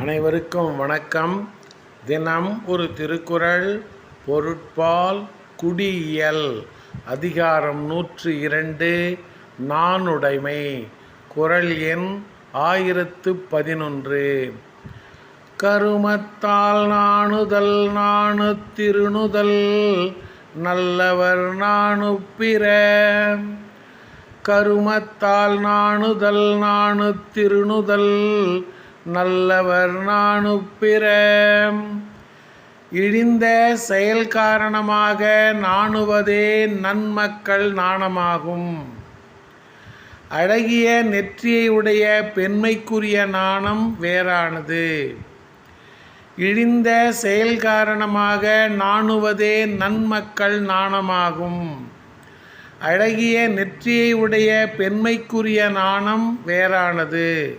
அனைவருக்கும் வணக்கம். தினம் ஒரு திருக்குறள் பொருட்பால் குடியியல் அதிகாரம் நூற்று இரண்டு நாணுடைமை குறள் எண் ஆயிரத்து பதினொன்று. கருமத்தால் நாணுதல் நாணு திருணுதல் நல்லவர் நாணு பிற. கருமத்தால் நாணுதல் நாணு திருணுதல் நல்லவர் நாணு இழிந்த செயல் காரணமாக நாணுவதே நன்மக்கள் நாணமாகும். அழகிய நெற்றியை உடைய பெண்மைக்குரிய நாணம் வேறானது. இழிந்த செயல் காரணமாக நாணுவதே நன்மக்கள் நாணமாகும். அழகிய நெற்றியை உடைய பெண்மைக்குரிய நாணம் வேறானது.